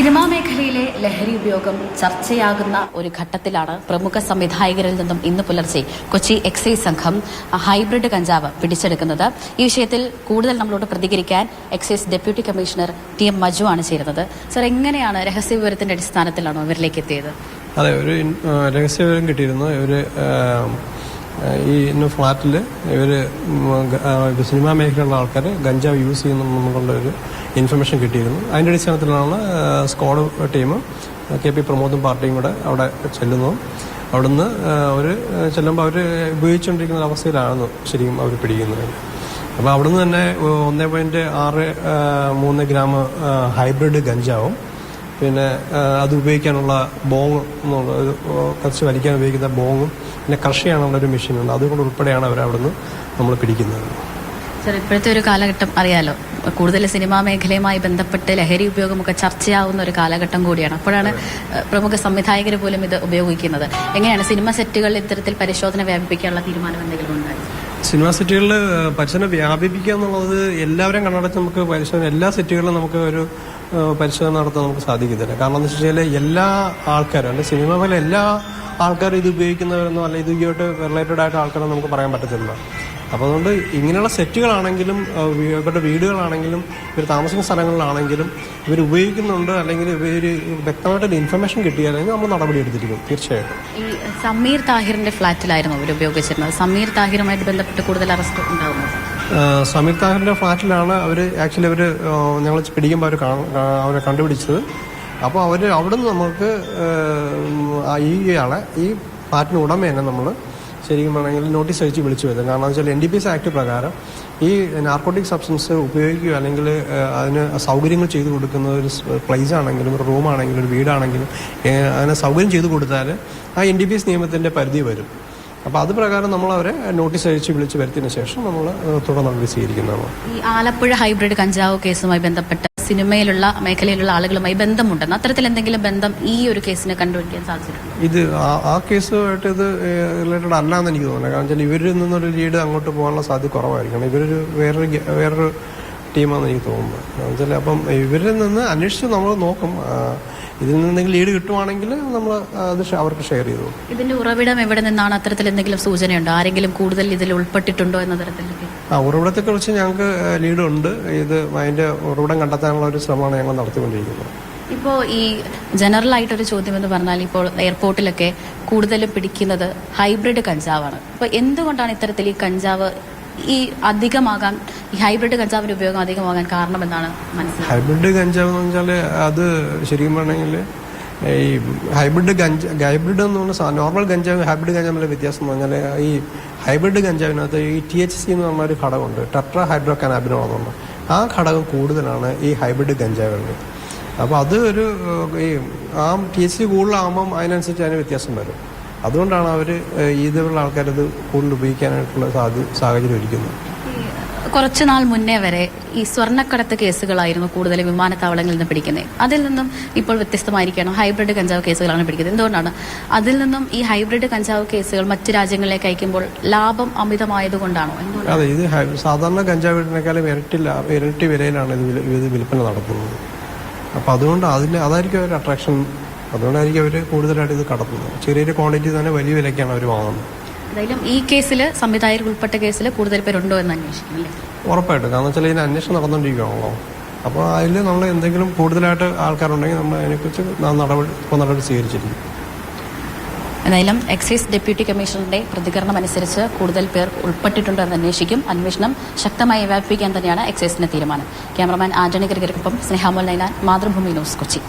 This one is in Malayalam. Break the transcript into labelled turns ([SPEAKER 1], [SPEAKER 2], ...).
[SPEAKER 1] സിനിമാ മേഖലയിലെ ലഹരി ഉപയോഗം ചർച്ചയാകുന്ന ഒരു ഘട്ടത്തിലാണ് പ്രമുഖ സംവിധായകരിൽ നിന്നും ഇന്ന് പുലർച്ചെ കൊച്ചി എക്സൈസ് സംഘം ഹൈബ്രിഡ് കഞ്ചാവ് പിടിച്ചെടുക്കുന്നത്. ഈ വിഷയത്തിൽ കൂടുതൽ നമ്മളോട് പ്രതികരിക്കാൻ excise deputy commissioner T M Maju ആണ് ചേരുന്നത്. സർ എങ്ങനെയാണ് രഹസ്യ വിവരത്തിന്റെ അടിസ്ഥാനത്തിലാണോ ഇവരിലേക്ക് എത്തിയത്?
[SPEAKER 2] അതെ ഒരു രഹസ്യ വിവരം കിട്ടിയിരുന്നു. ആ, ഈ ഫ്ലാറ്റിൽ ഇവർ സിനിമാ മേഖലയിലുള്ള ആൾക്കാർ ഗഞ്ചാവ് യൂസ് ചെയ്യുന്നുള്ള ഒരു ഇൻഫർമേഷൻ കിട്ടിയിരുന്നു. അതിന്റെ അടിസ്ഥാനത്തിലാണ് സ്ക്വാഡ് ടീം കെ പി പ്രമോദും പാർട്ടിയും കൂടെ അവിടെ ചെല്ലുന്നു. അവിടുന്ന് അവർ ചെല്ലുമ്പോൾ അവർ ഉപയോഗിച്ചുകൊണ്ടിരിക്കുന്ന അവസ്ഥയിലാണെന്ന് ശരിക്കും അവർ പിടിക്കുന്നത്. അപ്പോൾ അവിടുന്ന് തന്നെ ഒന്നേ പോയിന്റ് ആറ് മൂന്ന് ഗ്രാം ഹൈബ്രിഡ് ഗഞ്ചാവും. പിന്നെ അത് ഉപയോഗിക്കാനുള്ള ബോങ് എന്നുള്ള ഒരു വലിക്കാൻ ഉപയോഗിക്കുന്ന ബോങ്ങും പിന്നെ മെഷീൻ ഒരു മെഷീനുണ്ട് അതുകൊണ്ട് ഉൾപ്പെടെയാണ് അവർ അവിടുന്ന് നമ്മൾ പിടിക്കുന്നത്.
[SPEAKER 1] സർ ഇപ്പോഴത്തെ ഒരു കാലഘട്ടം അറിയാലോ. കൂടുതൽ സിനിമാ മേഖലയുമായി ബന്ധപ്പെട്ട് ലഹരി ഉപയോഗമൊക്കെ ചർച്ചയാവുന്ന ഒരു കാലഘട്ടം കൂടിയാണ്. അപ്പോഴാണ് പ്രമുഖ സംവിധായകർ പോലും ഇത് ഉപയോഗിക്കുന്നത്. എങ്ങനെയാണ് സിനിമ സെറ്റുകളിൽ ഇത്തരത്തിൽ പരിശോധന വ്യാപിപ്പിക്കാനുള്ള തീരുമാനം എന്തെങ്കിലും ഉണ്ടായി
[SPEAKER 2] സിനിമാ സെറ്റുകളിൽ പരിശോധന വ്യാപിപ്പിക്കുക എന്നുള്ളത് എല്ലാവരും കണ്ണടച്ച് നമുക്ക് പരിശോധന എല്ലാ സെറ്റുകളിലും നമുക്ക് ഒരു പരിശോധന നടത്താൻ നമുക്ക് സാധിക്കത്തില്ല. കാരണം എന്ന് വെച്ച് കഴിഞ്ഞാൽ എല്ലാ ആൾക്കാരും അല്ലെങ്കിൽ സിനിമ പോലെ എല്ലാ ആൾക്കാരും ഇത് ഉപയോഗിക്കുന്നവരെന്നോ അല്ല ഇത് ഇതുമായിട്ട് റിലേറ്റഡ് ആയിട്ട് ആൾക്കാരെന്നോ നമുക്ക് പറയാൻ പറ്റത്തില്ല. അപ്പോൾ അതുകൊണ്ട് ഇങ്ങനെയുള്ള സെറ്റുകളാണെങ്കിലും ഇവരുടെ വീടുകളാണെങ്കിലും ഇവർ താമസിക്കുന്ന സ്ഥലങ്ങളിലാണെങ്കിലും ഇവർ ഉപയോഗിക്കുന്നുണ്ട് അല്ലെങ്കിൽ ഇവർ വ്യക്തമായിട്ടൊരു ഇൻഫർമേഷൻ കിട്ടിയാലെങ്കിൽ നമ്മൾ നടപടി എടുത്തിരിക്കും. തീർച്ചയായിട്ടും.
[SPEAKER 1] ഈ സമീർ താഹിറിന്റെ ഫ്ലാറ്റിലായിരുന്നു അവർ ഉപയോഗിച്ചിരുന്നത്. സമീർ താഹിറുമായിട്ട് ബന്ധപ്പെട്ട് കൂടുതൽ അറസ്റ്റ് ഉണ്ടാകുന്നത്
[SPEAKER 2] സമീർ താഹിറിന്റെ ഫ്ലാറ്റിലാണ് അവർ ആക്ച്വലി അവർ ഞങ്ങൾ പിടിക്കുമ്പോൾ അവർ അവരെ കണ്ടുപിടിച്ചത്. അപ്പോൾ അവർ അവിടെ നിന്ന് നമുക്ക് ഈ ആളെ ഈ ഫ്ലാറ്റിന് ഉടമേനെ നമ്മൾ ശരിക്കും വേണമെങ്കിൽ നോട്ടീസ് അയച്ച് വിളിച്ചു വരുന്നത്. കാരണം എന്ന് വെച്ചാൽ N D P S act പ്രകാരം ഈ നാർക്കോട്ടിക് സബ്സ്റ്റൻസ് ഉപയോഗിക്കുക അല്ലെങ്കിൽ അതിന് സൗകര്യങ്ങൾ ചെയ്തു കൊടുക്കുന്ന ഒരു പ്ലേസ് ആണെങ്കിലും ഒരു റൂം ആണെങ്കിലും ഒരു വീടാണെങ്കിലും അതിന് സൗകര്യം ചെയ്തു കൊടുത്താൽ ആ എൻ ഡി പി എസ് നിയമത്തിന്റെ പരിധി വരും. അപ്പോൾ അത് പ്രകാരം നമ്മൾ അവരെ നോട്ടീസ് അയച്ച് വിളിച്ച് വരുത്തിയതിനു ശേഷം നമ്മൾ തുടർ നടപടി സ്വീകരിക്കുന്നതാണ്
[SPEAKER 1] ഈ ആലപ്പുഴ ഹൈബ്രിഡ് കഞ്ചാവ് കേസുമായി ബന്ധപ്പെട്ട് സിനിമയിലുള്ള മേഖലയിലുള്ള ആളുകളുമായി ബന്ധമുണ്ടെന്ന് അത്തരത്തിൽ എന്തെങ്കിലും ബന്ധം ഈ ഒരു കേസിനെ കണ്ടുപിടിക്കാൻ സാധിച്ചിട്ടുണ്ട്?
[SPEAKER 2] ഇത് ആ- കേസുമായിട്ട് ഇത് റിലേറ്റഡ് അല്ല എന്ന് എനിക്ക് തോന്നുന്നത് കാരണം ഇവരിൽ നിന്നൊരു ലീഡ് അങ്ങോട്ട് പോകാനുള്ള സാധ്യത കുറവായിരിക്കണം. ഇവരൊരു വേറൊരു വേറൊരു ടീമാണെന്ന് എനിക്ക് തോന്നുന്നത് എന്നുവെച്ചാൽ വെച്ചാൽ അപ്പം ഇവരിൽ നിന്ന് അന്വേഷിച്ച് നമ്മൾ നോക്കും. ഇതിൽ നിന്ന് എന്തെങ്കിലും ലീഡ് കിട്ടുവാണെങ്കിൽ നമ്മൾ അത് അവർക്ക് ഷെയർ ചെയ്തു
[SPEAKER 1] ഇതിന്റെ ഉറവിടം എവിടെ നിന്നാണ് അത്തരത്തിൽ എന്തെങ്കിലും സൂചനയുണ്ടോ? ആരെങ്കിലും കൂടുതൽ ഇതിൽ ഉൾപ്പെട്ടിട്ടുണ്ടോ എന്ന തരത്തിൽ?
[SPEAKER 2] ആ ഉറവിടത്തെ കുറിച്ച് ഞങ്ങൾക്ക് ലീഡ് ഉണ്ട്. ഇത് അതിന്റെ ഉറവിടം കണ്ടെത്താനുള്ള ഒരു ശ്രമമാണ് ഞങ്ങൾ നടത്തിക്കൊണ്ടിരിക്കുന്നത്.
[SPEAKER 1] ഇപ്പോൾ ഈ ജനറൽ ആയിട്ടൊരു ചോദ്യം എന്ന് പറഞ്ഞാൽ ഇപ്പോൾ എയർപോർട്ടിലൊക്കെ കൂടുതലും പിടിക്കുന്നത് ഹൈബ്രിഡ് കഞ്ചാവാണ്. അപ്പോൾ എന്തുകൊണ്ടാണ് ഇത്തരത്തിൽ ഈ കഞ്ചാവ് ഈ അധികമാകാൻ ഈ ഹൈബ്രിഡ് കഞ്ചാവിന്റെ ഉപയോഗം അധികമാകാൻ കാരണമെന്നാണ് മനസ്സിലാക്കുന്നത്?
[SPEAKER 2] ഹൈബ്രിഡ് കഞ്ചാവ് എന്ന് വെച്ചാൽ അത് ശരിക്കും പറഞ്ഞെങ്കിൽ ഈ ഹൈബ്രിഡ് ഗഞ്ച ഹൈബ്രിഡ് എന്ന് പറഞ്ഞാൽ നോർമൽ ഗഞ്ചാവ് ഹൈബ്രിഡ് ഗഞ്ചാവിലെ വ്യത്യാസം എന്ന് പറഞ്ഞാൽ ഈ ഹൈബ്രിഡ് ഗഞ്ചാവിനകത്ത് ഈ ടി എച്ച് സി എന്ന് പറഞ്ഞ ഒരു ഘടകമുണ്ട് ടെട്രാ ഹൈഡ്രോ കനാബിനോൾ ആ ഘടകം കൂടുതലാണ് ഈ ഹൈബ്രിഡ് ഗഞ്ചാവുകളിൽ അപ്പോൾ അത് ഒരു ഈ ആ ടി എച്ച് സി കൂടുതലാകുമ്പം അതിനനുസരിച്ച് അതിന് വ്യത്യാസം വരും. അതുകൊണ്ടാണ് അവർ ഇതുള്ള ആൾക്കാരത് കൂടുതൽ ഉപയോഗിക്കാനായിട്ടുള്ള സാധ്യ സാഹചര്യം ഒരുക്കുന്നത്.
[SPEAKER 1] കുറച്ചു നാൾ മുന്നേ വരെ ഈ സ്വർണക്കടത്ത് കേസുകളായിരുന്നു കൂടുതൽ വിമാനത്താവളങ്ങളിൽ നിന്ന് പിടിക്കുന്നത്. അതിൽ നിന്നും ഇപ്പോൾ വ്യത്യസ്തമായിരിക്കണം ഹൈബ്രിഡ് കഞ്ചാവ് കേസുകളാണ് പിടിക്കുന്നത്. എന്തുകൊണ്ടാണ്? അതിൽ നിന്നും ഈ ഹൈബ്രിഡ് കഞ്ചാവ് കേസുകൾ മറ്റു രാജ്യങ്ങളിലേക്ക് അയക്കുമ്പോൾ ലാഭം അമിതമായതുകൊണ്ടാണോ? കൊണ്ടാണോ
[SPEAKER 2] അതെ ഇത് സാധാരണ കഞ്ചാവിനേക്കാളും ഇരട്ടി ഇരട്ടി വിലയിലാണ് ഇത് വില- ഇത് വിൽപ്പന നടത്തുന്നത്. അപ്പോൾ അതുകൊണ്ട് അതിൽ അതായിരിക്കും ഒരു അട്രാക്ഷൻ അതുകൊണ്ടായിരിക്കും അവർ കൂടുതലായിട്ട് ഇത് കടത്തുന്നത്. ചെറിയൊരു ക്വാണ്ടിറ്റി തന്നെ വലിയ വിലയ്ക്കാണ് അവർ വാങ്ങുന്നത്.
[SPEAKER 1] എന്തായാലും ഈ കേസിൽ സംവിധായകർ ഉൾപ്പെട്ട കേസിൽ കൂടുതൽ പേരുണ്ടോ എന്ന് അന്വേഷിക്കും
[SPEAKER 2] ഉറപ്പായിട്ടും. കാരണം വെച്ചാൽ ഇതിന് അന്വേഷണം നടന്നുകൊണ്ടിരിക്കുകയാണല്ലോ അപ്പോൾ അതിൽ നമ്മൾ എന്തെങ്കിലും കൂടുതലായിട്ട് ആൾക്കാരുണ്ടെങ്കിൽ നമ്മൾ അതിനെക്കുറിച്ച് നടപടി നടപടി സ്വീകരിച്ചിരിക്കും.
[SPEAKER 1] എന്തായാലും എക്സൈസ് ഡെപ്യൂട്ടി കമ്മീഷണറുടെ പ്രതികരണം അനുസരിച്ച് കൂടുതൽ പേർ ഉൾപ്പെട്ടിട്ടുണ്ടോ എന്ന് അന്വേഷിക്കും. അന്വേഷണം ശക്തമായി വ്യാപിപ്പിക്കാൻ തന്നെയാണ് എക്സൈസിന്റെ തീരുമാനം. ക്യാമറമാൻ ആന്റണി ഗരികർക്കൊപ്പം സ്നേഹാമോൽ നൈനാൻ മാതൃഭൂമി ന്യൂസ് കൊച്ചി.